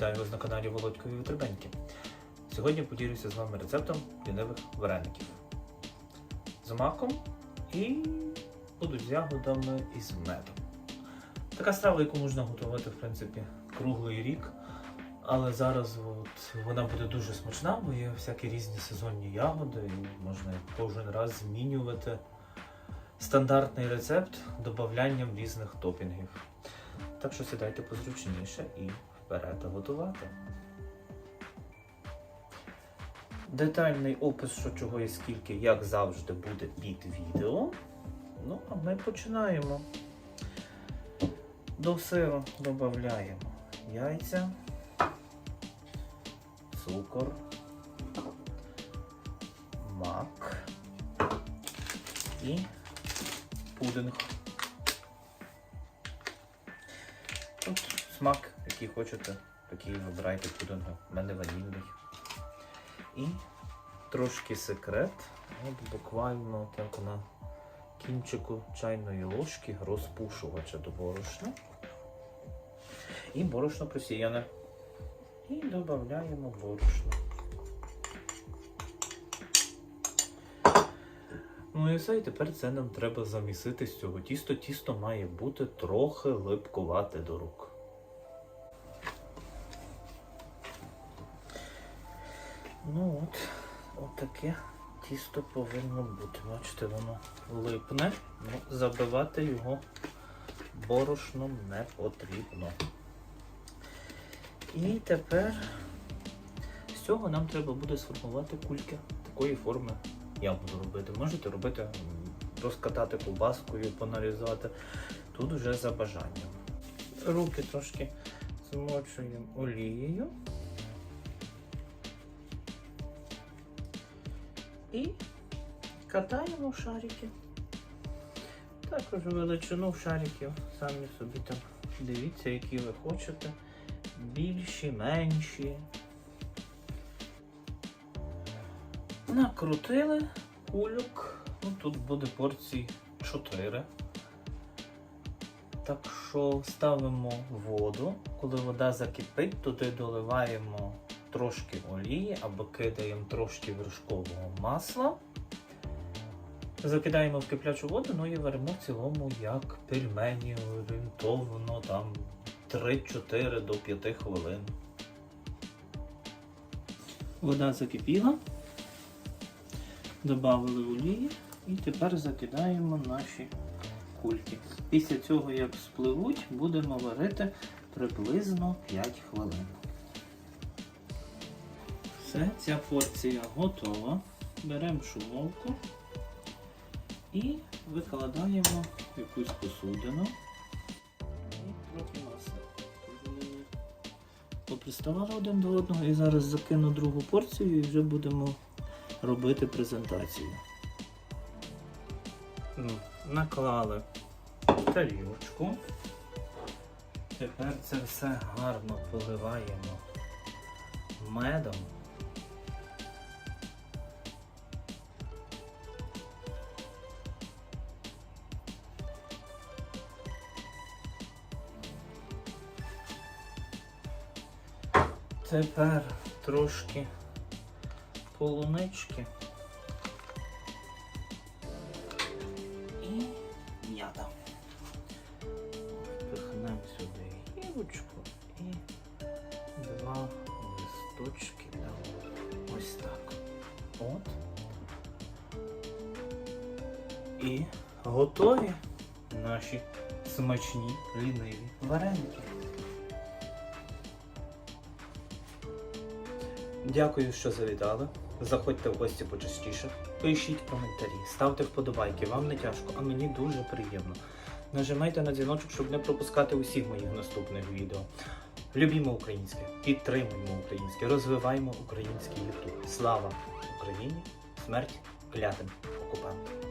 на каналі Володькові Витребеньки. Сьогодні поділюся з вами рецептом лінивих вареників з маком і будуть з ягодами і з медом. Така страва, яку можна готувати в принципі круглий рік, але зараз от, вона буде дуже смачна, бо є всякі різні сезонні ягоди, і можна кожен раз змінювати стандартний рецепт додаванням різних топінгів. Так що сідайте позручніше і вперед готувати. Детальний опис, що чого і скільки, як завжди, буде під відео. Ну, а ми починаємо. До сиру додаємо яйця, цукор, мак і пудинг. Тут смак, який хочете, такий вибирайте пудинги. У мене ванільний. І трошки секрет. От буквально так на кінчику чайної ложки розпушувача до борошна. І борошно просіяне. І додаємо борошно. Ну і все, і тепер це нам треба замісити з цього тісто. Тісто має бути трохи липкувате до рук. Ну от, от таке тісто повинно бути. Бачите, воно липне, ну, забивати його борошном не потрібно. І тепер з цього нам треба буде сформувати кульки такої форми. Я буду робити. Можете робити, розкатати ковбаскою, понарізати. Тут вже за бажанням. Руки трошки змочуємо олією. І катаємо шарики. Також величину шариків, самі собі там дивіться, які ви хочете. Більші, менші. Накрутили кульок. Ну, тут буде порцій 4. Так що ставимо воду. Коли вода закипить, туди доливаємо трошки олії або кидаємо трошки вершкового масла. Закидаємо в киплячу воду, ну і варимо в цілому як пельмені орієнтовно там 3-4 до 5 хвилин. Вода закипіла. Добавили олії і тепер закидаємо наші кульки. Після цього, як спливуть, будемо варити приблизно 5 хвилин. Все, ця порція готова. Беремо шумовку і викладаємо якусь посудину. І трохи масла. Поприставали один до одного і зараз закину другу порцію і вже будемо робити презентацію. Наклали тарілочку. Тепер це все гарно поливаємо медом. Тепер трошки полунички і м'ята. Пихнемо сюди гілочку і два листочки. Ось так. От. І готові наші смачні ліниві вареники. Дякую, що завітали. Заходьте в гості почастіше. Пишіть коментарі, ставте вподобайки, вам не тяжко, а мені дуже приємно. Нажимайте на дзвіночок, щоб не пропускати усіх моїх наступних відео. Любімо українське, підтримуємо українське, розвиваємо український ютуб. Слава Україні! Смерть клятим окупантам!